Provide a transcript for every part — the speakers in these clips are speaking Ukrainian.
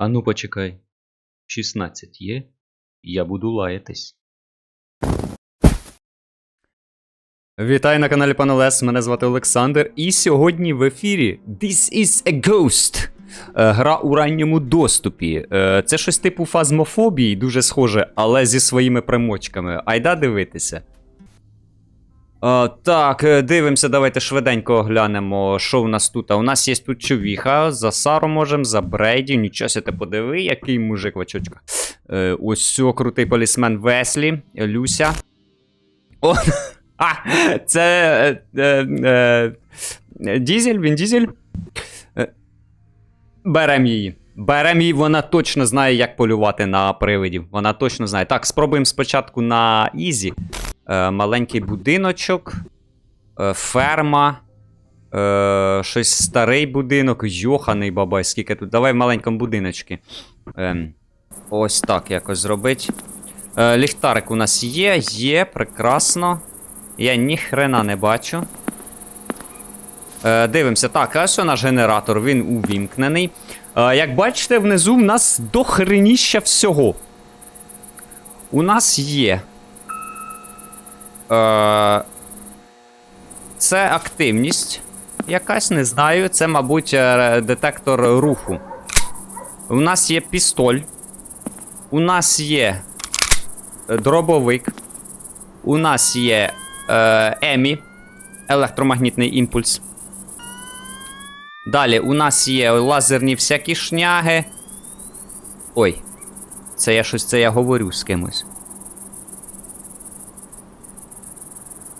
Ану почекай. 16 є. Я буду лаятись. Вітаю на каналі Панелес, мене звати Олександр, і сьогодні в ефірі This is a Ghost. Е, Гра у ранньому доступі. Е, Це щось типу фазмофобії, дуже схоже, але зі своїми примочками. Айда дивитися. Е, так, е, дивимося, давайте швиденько оглянемо, що в нас тут. А у нас є тут човіха, за Сару можемо, за Брейді. Нічого ся ти подиви, який мужик в очочках. Е, ось крутий полісмен Веслі, Люся. О, а, це. Е, е, е, Дізель, він дізель. Е, Берем її. Берем її, вона точно знає, як полювати на привидів. Вона точно знає. Так, спробуємо спочатку на Ізі. Е, маленький будиночок. Е, ферма. Е, щось старий будинок. Йоханий бабай, скільки тут. Давай в маленькому будиночку. Ем, ось так якось зробить. Ліхтарик у нас є, є, прекрасно. Я ніхрена не бачу. Дивимося. Так, що наш генератор? Він увімкнений. Як бачите, внизу в нас дохреніща всього. У нас є. Е, це активність. Якась, не знаю. Це, мабуть, е, детектор руху. У нас є пістоль. У нас є е, дробовик. У нас є е, Емі, електромагнітний імпульс. Далі у нас є лазерні всякі шняги. Ой. Це я щось це я говорю з кимось.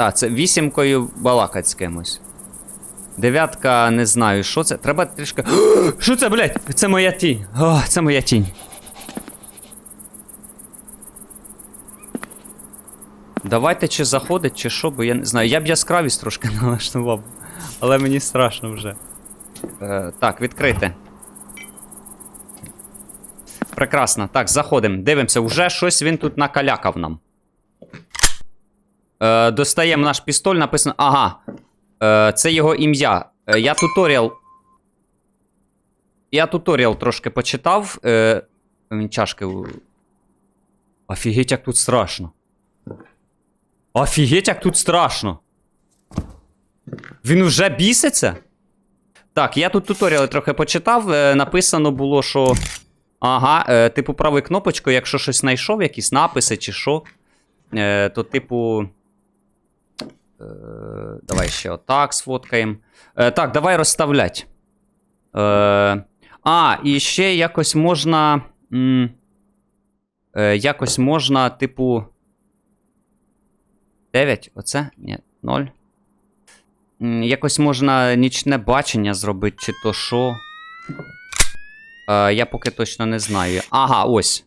Так, це вісімкою балакать з кимось. Дев'ятка, не знаю, що це. Треба трішки. Що це, блядь? Це моя тінь. О, це моя тінь. Давайте чи заходить, чи що, бо я не знаю. Я б яскравість трошки налаштував, але мені страшно вже. Е, так, відкрити. Прекрасно. Так, заходимо. Дивимося, вже щось він тут накалякав нам. Е, достаємо наш пістоль, написано. Ага. Е, це його ім'я. Е, я туторіал. Я туторіал трошки почитав. Він чашки. Офігеть, як тут страшно. Офігеть, як тут страшно. Він вже біситься? Так, я тут туторіали трохи почитав. Написано було, що. Ага, типу, правою кнопочкою, якщо щось знайшов, якісь написи чи що, то, типу. Е, давай ще отак сфоткаємо. Е, так, давай розставлять. Е, а, і ще якось можна. Якось можна, типу. 9, оце? Ні, 0. Якось можна нічне бачення зробити, чи то що. Я поки точно не знаю. Ага, ось.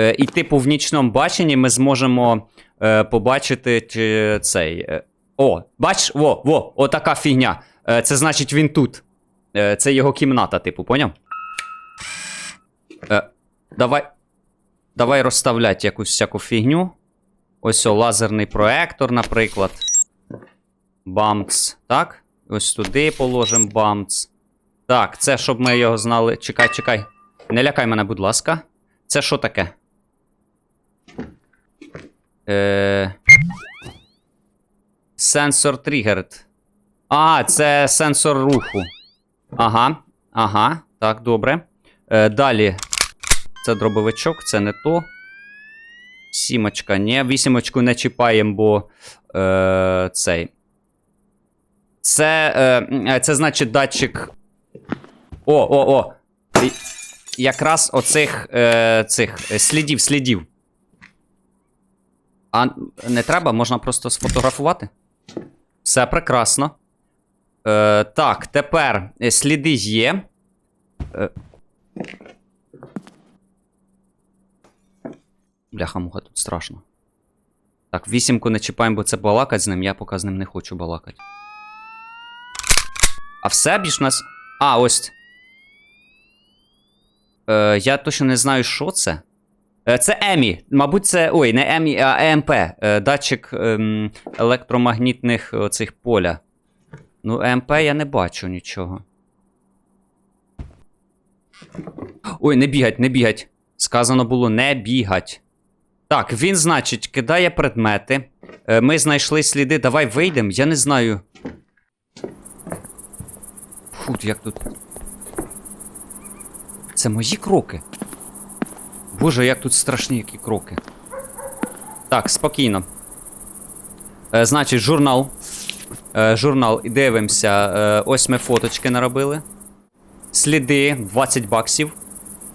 Е, і, типу, в нічному баченні ми зможемо е, побачити чи цей. Е, о, бач, во, во, отака фігня. Е, це значить він тут. Е, це його кімната, типу, поняв? Е, давай. Давай розставляти якусь всяку фігню. Ось о, лазерний проектор, наприклад. Бамц. Так? Ось туди положимо бамц. Так, це щоб ми його знали. Чекай, чекай. Не лякай мене, будь ласка. Це що таке? Е... Сенсор тригерд. А, це сенсор руху. Ага. Ага. Так, добре. Е, далі. Це дробовичок, це не то. Сімочка, ні. Вісімочку не чіпаємо, бо. Е, цей. Це. Е, це значить датчик. О, о, о. Якраз оцих е, цих е, слідів, слідів. А не треба, можна просто сфотографувати. Все прекрасно. Е, так, тепер е, сліди є. Е. Бляха-муха, тут страшно. Так, вісімку не чіпаємо, бо це балакать з ним, я поки з ним не хочу балакати. А все більш у нас. А, ось. Е, я точно не знаю, що це. Е, це Емі. Мабуть, це. Ой, не Емі, а ЕМП. Е, датчик ем, електромагнітних оцих поля. Ну, ЕМП я не бачу нічого. Ой, не бігать, не бігать. Сказано було не бігать. Так, він, значить, кидає предмети. Е, Ми знайшли сліди. Давай вийдемо, я не знаю. Фу, як тут. Це мої кроки. Боже, як тут страшні які кроки. Так, спокійно. Е, значить, журнал. Е, журнал, і дивимося. Е, ось ми фоточки наробили. Сліди 20 баксів.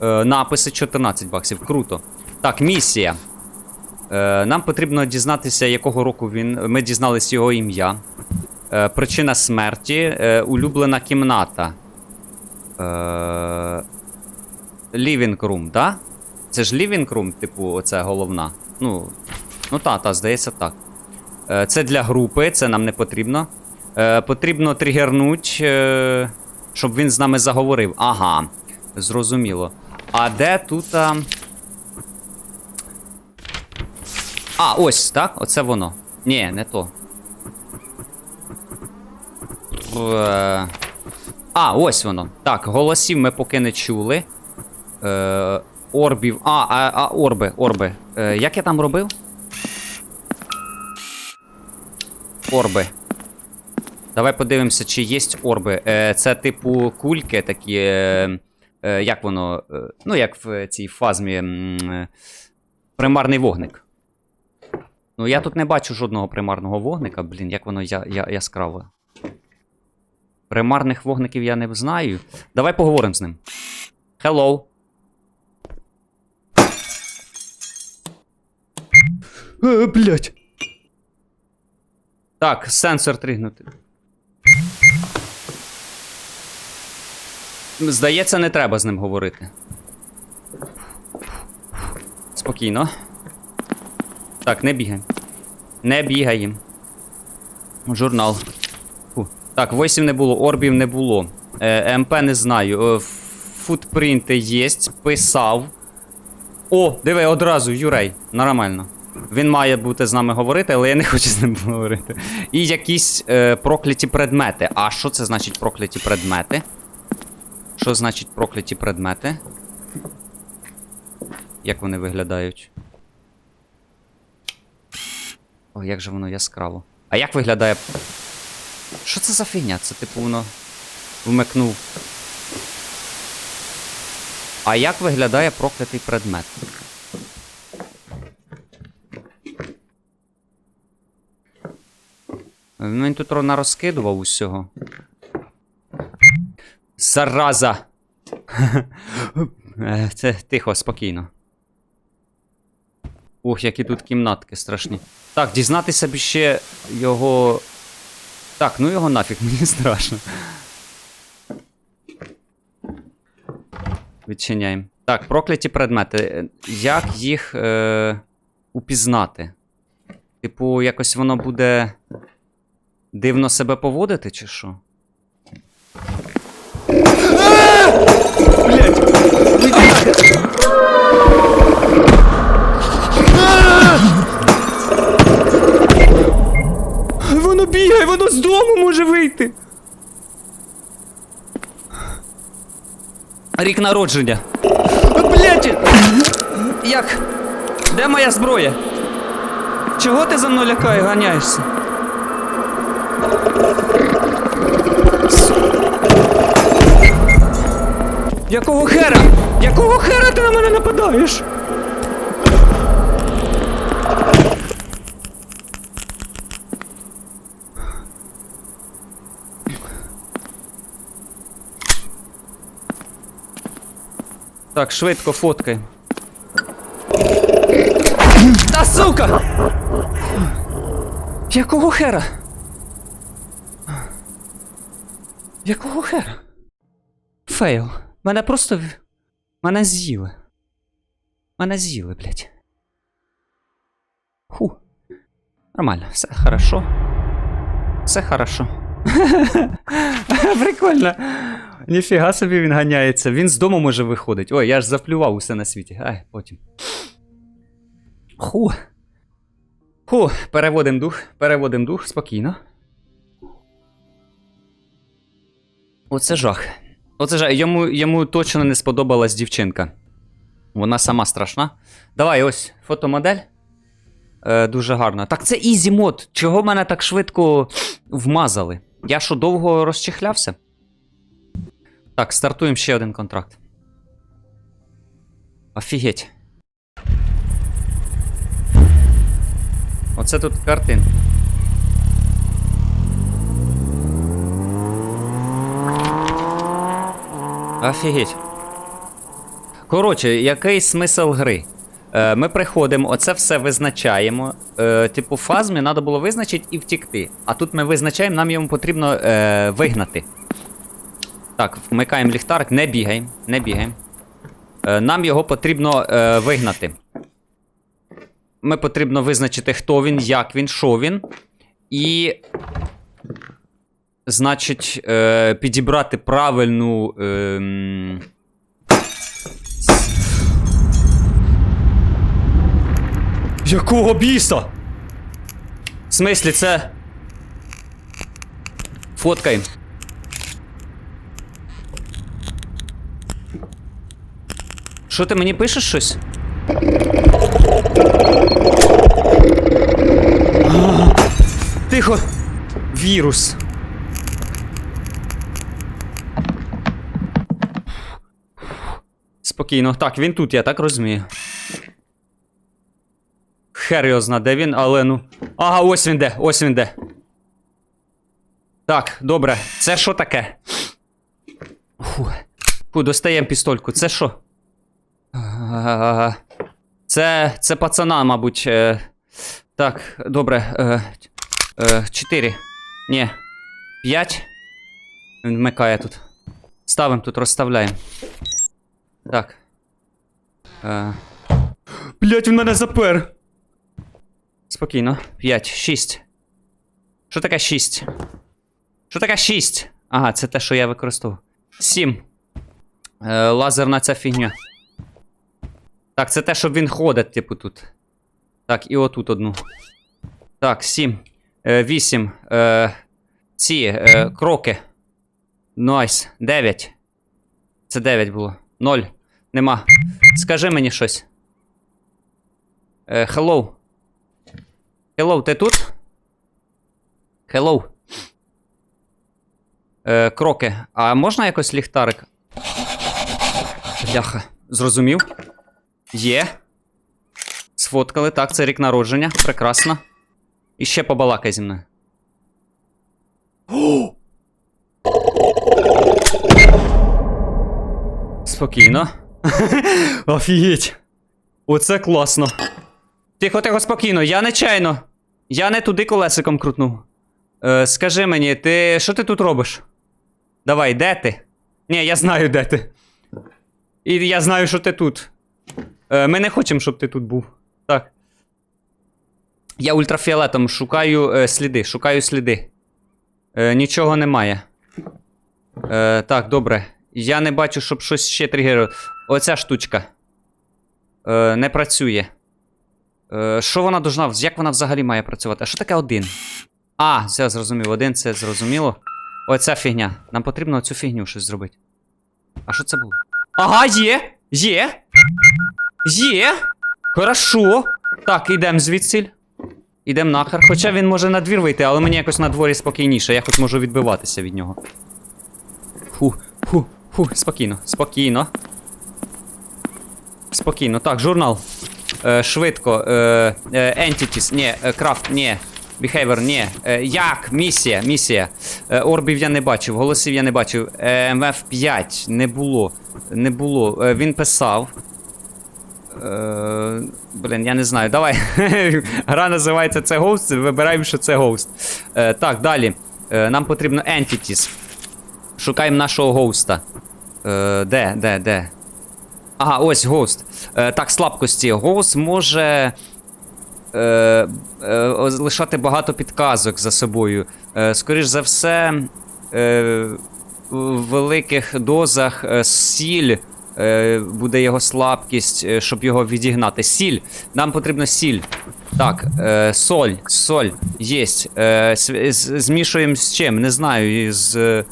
Е, написи 14 баксів. Круто. Так, місія. Е, нам потрібно дізнатися, якого року він. Ми дізнались його ім'я. Е, причина смерті. Е, улюблена кімната. Е, living room, да? Це ж living room, типу, оце головна. Ну, ну та, та, здається так. Е, Це для групи, це нам не потрібно. Е, Потрібно тригернуть, е, щоб він з нами заговорив. Ага, зрозуміло. А де тут. А, а ось, так? Оце воно. Ні, не то. Е, А, ось воно. Так, голосів ми поки не чули. Е, орбів. А, а, а орби, орби. Е, як я там робив? Орби. Давай подивимося, чи є орби. Е, це типу кульки такі. Е, е, як воно. Е, ну, як в цій фазмі. е, примарний вогник. Ну, я тут не бачу жодного примарного вогника, блін, як воно я, я, яскраве. Примарних вогників я не знаю. Давай поговоримо з ним. Hello. Е, блять. Так, сенсор тригнути. Здається, не треба з ним говорити. Спокійно. Так, не бігаємо. Не бігаємо. Журнал. Фу. Так, 8 не було, орбів не було. Е, МП не знаю. Е, футпринти є, писав. О, диви, одразу, Юрей. Нормально. Він має бути з нами говорити, але я не хочу з ним говорити. І якісь е, прокляті предмети. А що це значить прокляті предмети? Що значить прокляті предмети? Як вони виглядають? О, як же воно яскраво. А як виглядає. Що це за фігня? Це типу воно вмикнув. А як виглядає проклятий предмет? Він тут нарозкидував усього. Зараза! Е, Це тихо, спокійно. Ух, які тут кімнатки страшні. Так, дізнатися б ще його. Так, ну його нафіг, мені страшно. Відчиняємо. Так, прокляті предмети. Як їх е, упізнати? Типу, якось воно буде дивно себе поводити, чи що? Воно бігає, воно з дому може вийти. Рік народження. Блять! Як? Де моя зброя? Чого ти за мною лякає, ганяєшся? Якого хера? Якого хера ти на мене нападаєш? Так, швидко фоткай. Та сука! Якого хера? Якого хера? Фейл. Мене просто. Мене з'їли. Мене з'їли, блядь. Ху. Нормально, все хорошо. Все хорошо. Прикольно. Ніфіга собі він ганяється. Він з дому може виходить. Ой, я ж заплював усе на світі. Ай, потім. Ху. Ху, переводим дух, переводим дух, спокійно. Оце жах. Оце ж йому, йому точно не сподобалась дівчинка. Вона сама страшна. Давай, ось фотомодель. Е, дуже гарно. Так, це ізі мод. Чого мене так швидко вмазали? Я що, довго розчехлявся? Так, стартуємо ще один контракт. Офігеть. Оце тут картин. Офігеть. Коротше, який смисл гри? Е, ми приходимо, оце все визначаємо. Е, типу, фазмі треба було визначити і втікти. А тут ми визначаємо, нам йому потрібно е, вигнати. Так, вмикаємо ліхтарик, не бігаємо, не бігаємо. Е, нам його потрібно е, вигнати. Ми потрібно визначити, хто він, як він, що він. І. Значить, е, підібрати правильну. ем, Якого біса? В смислі, це. Фоткаємо. Що ти мені пишеш щось? Тихо. Вірус. Спокійно. Так, він тут, я так розумію. Хер його зна, де він, але ну. Ага, ось він де, ось він де. Так, добре. Це що таке? Фу. Достаємо пістольку. Це що? Це. Це пацана, мабуть. Е, Так, добре. Е, е, Чотири. Ні. П'ять. Він вмикає тут. Ставимо тут, розставляємо. Так. Е. Блять, він мене запер. Спокійно. 5, 6. Що таке 6? Що таке 6? Ага, це те, що я використовував. 7. Е, лазерна ця фігня. Так, це те, що він ходить, типу, тут. Так, і отут одну. Так, 7. Е, 8. Е, ці е, кроки. Найс. 9. Це 9 було. 0. Нема. Скажи мені щось. Е. Hello, ти тут? Hello. Е, кроки. А можна якось ліхтарик? Бляха. Зрозумів. Є. Сфоткали. Так, це рік народження. Прекрасно. І ще побалакай зі мною. Спокійно. Офігеть. Оце класно. Тихо, тихо, спокійно, я нечайно. Я не туди колесиком крутнув. Е, скажи мені, ти що ти тут робиш? Давай, де ти? Ні, я знаю, де ти. І я знаю, що ти тут. Е, ми не хочемо, щоб ти тут був. Так. Я ультрафіолетом шукаю е, сліди, шукаю сліди. Е, нічого немає. Е, так, добре. Я не бачу, щоб щось ще тригерило. Оця штучка. Е, не працює. Е, що вона должна, як вона взагалі має працювати? А що таке один? А, все зрозумів. Один це зрозуміло. Оця фігня. Нам потрібно цю фігню щось зробити. А що це було? Ага, є! Є! Є! Хорошо. Так, ідемо звідсіль. Ідемо нахер. Хоча він може на двір вийти, але мені якось на дворі спокійніше. Я хоч можу відбиватися від нього. Фу, фу, фу, спокійно, спокійно. Спокійно. Так, журнал. Е, швидко. Е, е, entities, ні, е, craft, ні. Behavior, ні. Е, як? Місія, місія. Е, орбів я не бачив, голосів я не бачив. Е, МФ 5 не було. Не було. Е, він писав. Е, блін, я не знаю. Давай. Гра називається це Ghost. Вибираємо, що це Ghost. Е, так, далі. Е, нам потрібно Entities. Шукаємо нашого гоуста. Е, де, де, де? Ага, ось гост. Е, так, слабкості. Гост може е, е, лишати багато підказок за собою. Е, скоріш за все, е, в великих дозах е, сіль е, буде його слабкість, е, щоб його відігнати. Сіль. Нам потрібно сіль. Так, е, соль, соль, єсть. Е, з- з- змішуємо з чим? Не знаю. Із. е,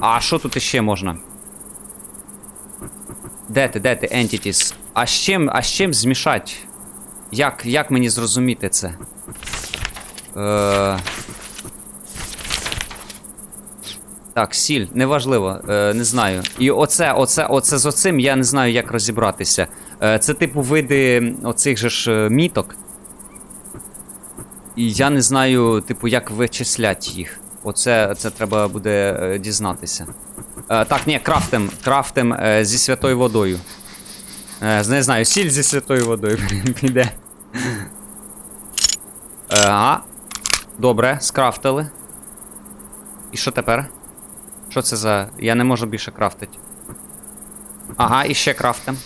А що тут іще можна? Де ти, де ти, Entities? А з чим, а з чим змішать? Як, як мені зрозуміти це? Е... Так, сіль, неважливо, е, не знаю. І оце, оце, оце з оцим я не знаю, як розібратися. Е, це типу види оцих же ж е, міток. І я не знаю, типу, як вичислять їх. Оце це треба буде е, дізнатися. Е, так, ні, крафтем. Крафтем е, зі святою водою. Е, не знаю, сіль зі святою водою піде. Ага. Добре, скрафтили. І що тепер? Що це за. Я не можу більше крафтити. Ага, і ще крафтем.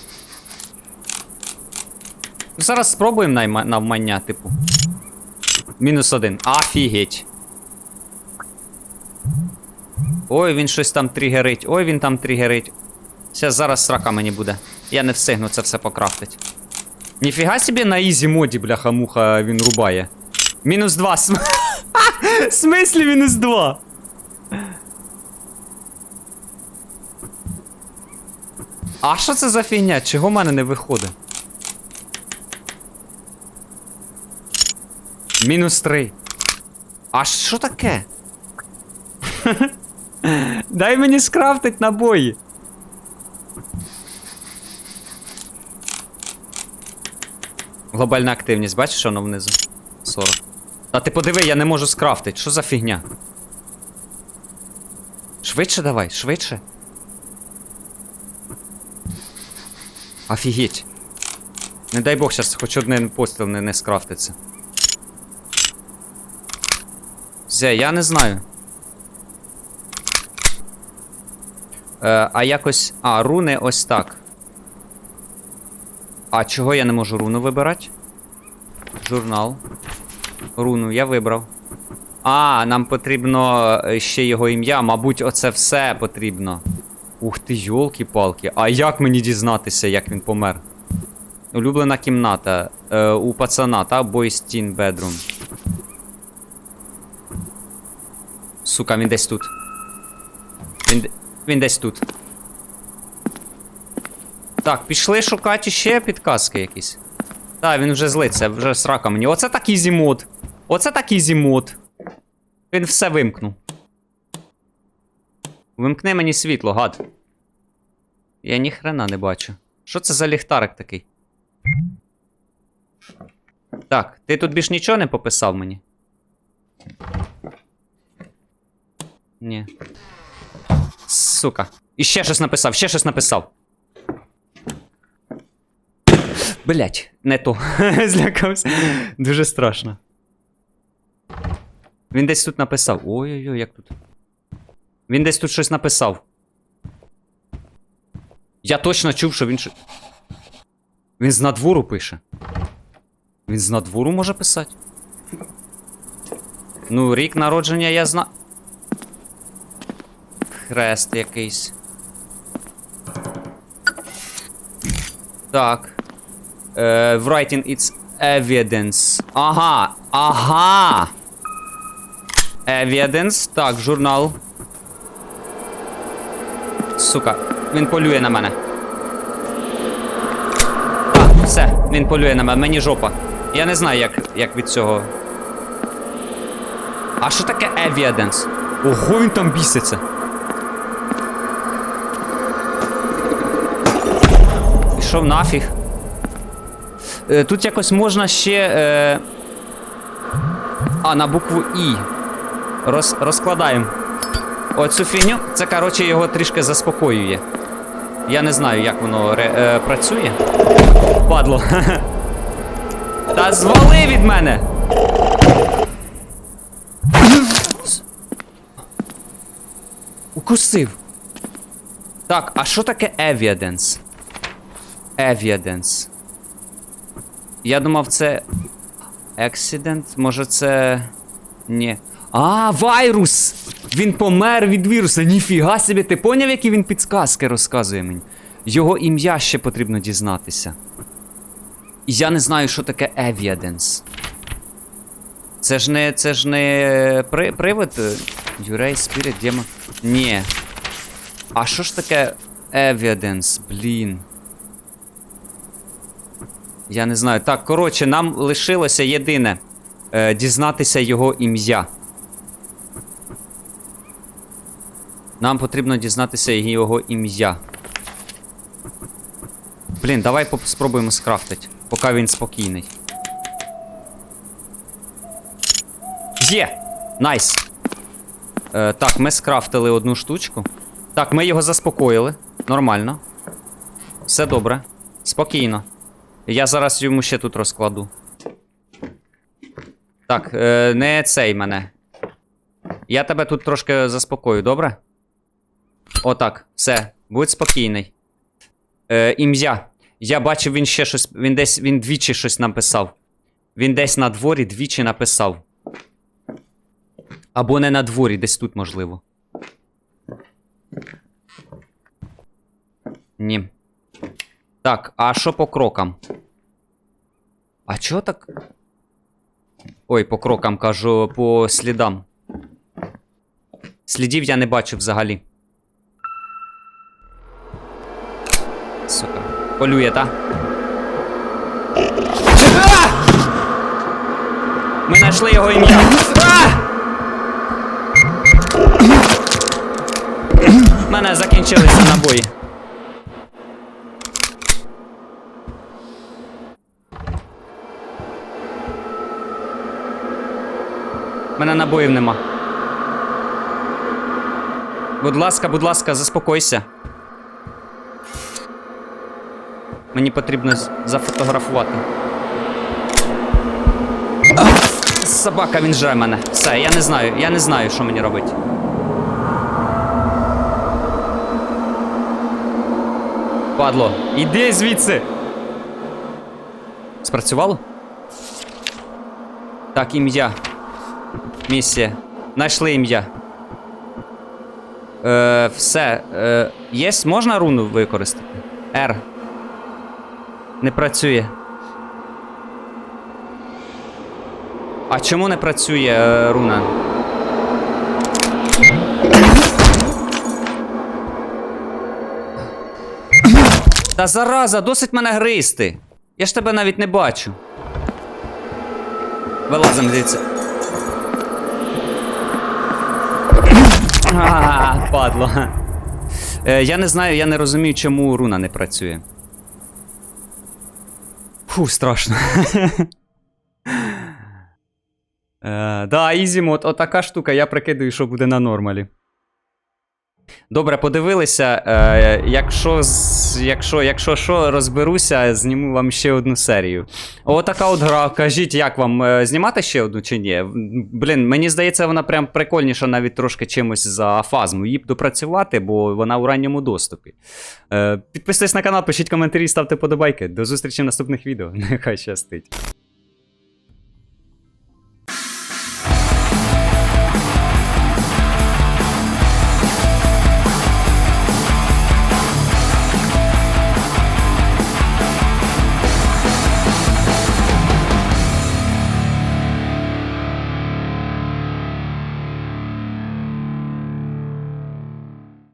Ну, Зараз спробуємо навмання, типу. Мінус один. Офігеть. Ой, він щось там тригерить. Ой, він там тригерить. Все, зараз срака мені буде. Я не встигну це все покрафтить. Ніфіга собі на ізі моді, бляха-муха, він рубає. Мінус два. См... В смислі мінус два? А що це за фігня? Чого в мене не виходить? Мінус три. А що таке? Дай мені скрафтить набої. Глобальна активність, бачиш, що воно внизу? 40. А ти подиви, я не можу скрафтить. Що за фігня? Швидше давай, швидше. Офігеть. Не дай Бог, зараз хоч один постріл не, не скрафтиться. Зе, я не знаю. Е, а якось. А, руни ось так. А чого я не можу руну вибирати? Журнал. Руну я вибрав. А, нам потрібно е, ще його ім'я. Мабуть, оце все потрібно. Ух ти, йолки-палки. А як мені дізнатися, як він помер? Улюблена кімната. Е, у пацана, та? Boys Bedroom. Сука, він десь тут. Він, де- він десь тут. Так, пішли шукати ще підказки якісь. Так, він вже злиться, вже срака мені. Оце так ізі мод. Оце так ізі мод. Він все вимкнув. Вимкни мені світло, гад. Я ніхрена не бачу. Що це за ліхтарик такий? Так, ти тут більш нічого не пописав мені? Ні. Сука. І ще щось написав, ще щось написав. Блять, не то. Злякався. Дуже страшно. Він десь тут написав. Ой-ой-ой, як тут. Він десь тут щось написав. Я точно чув, що він. Він з надвору пише. Він з надвору може писати. Ну, рік народження я знаю. Хрест якийсь. Так. Е, writing its evidence. Ага. Ага. Evidence. Так, журнал. Сука, він полює на мене. А, все, він полює на мене, мені жопа. Я не знаю, як, як від цього. А що таке evidence? Ого, він там біситься. Пішов нафіг. Е, тут якось можна ще. Е... А, на букву І. Роз, розкладаємо. Оцю фігню, це, коротше, його трішки заспокоює. Я не знаю, як воно ре, е, працює. Падло. Та звали від мене! Укусив. Так, а що таке evidence? Evidence. Я думав, це. Accident? Може це. Ні. А, вайрус! Він помер від віруса. Ніфіга собі, ти поняв, які він підсказки розказує мені? Його ім'я ще потрібно дізнатися. Я не знаю, що таке evidence. Це ж не. Це ж не при, привид. Юрей, Spirit, Демон. Ні. А що ж таке evidence, блін? Я не знаю. Так, коротше, нам лишилося єдине е, дізнатися його ім'я. Нам потрібно дізнатися його ім'я. Блін, давай спробуємо скрафтити, поки він спокійний. Є! Найс! Е, так, ми скрафтили одну штучку. Так, ми його заспокоїли. Нормально. Все добре. Спокійно. Я зараз йому ще тут розкладу. Так, е, не цей мене. Я тебе тут трошки заспокою, добре? Отак, все, будь спокійний. Е, ім'я. Я бачив, він ще щось. Він десь. Він двічі щось написав. Він десь на дворі двічі написав. Або не на дворі, десь тут, можливо. Ні. Так, а що по крокам? А чого так? Ой, по крокам кажу, по слідам. Слідів я не бачу взагалі. Сука. Полює, та? Ми знайшли його ім'я. А! У мене закінчилися набої. Мене набоїв нема. Будь ласка, будь ласка, заспокойся. Мені потрібно зафотографувати. Собака, він жре мене. Все, я не знаю, я не знаю, що мені робити. Падло, іди звідси. Спрацювало? Так, ім'я. Місія. Знайшли ім'я. Е, все. Е, є, можна руну використати? R. Не працює. А чому не працює е, руна? Та зараза, досить мене гризти. Я ж тебе навіть не бачу. Вилазим звідси. А, падло. Е, я не знаю, я не розумію, чому руна не працює. Фу, страшно. Е, да, ізімод, отака штука, я прикидаю, що буде на нормалі. Добре, подивилися. Е, якщо, якщо, якщо що, розберуся, зніму вам ще одну серію. Отака от гра. Кажіть, як вам е, знімати ще одну чи ні? Блін, мені здається, вона прям прикольніша навіть трошки чимось за фазму. Її б допрацювати, бо вона у ранньому доступі. Е, підписуйтесь на канал, пишіть коментарі, ставте подобайки. До зустрічі в наступних відео. Нехай щастить.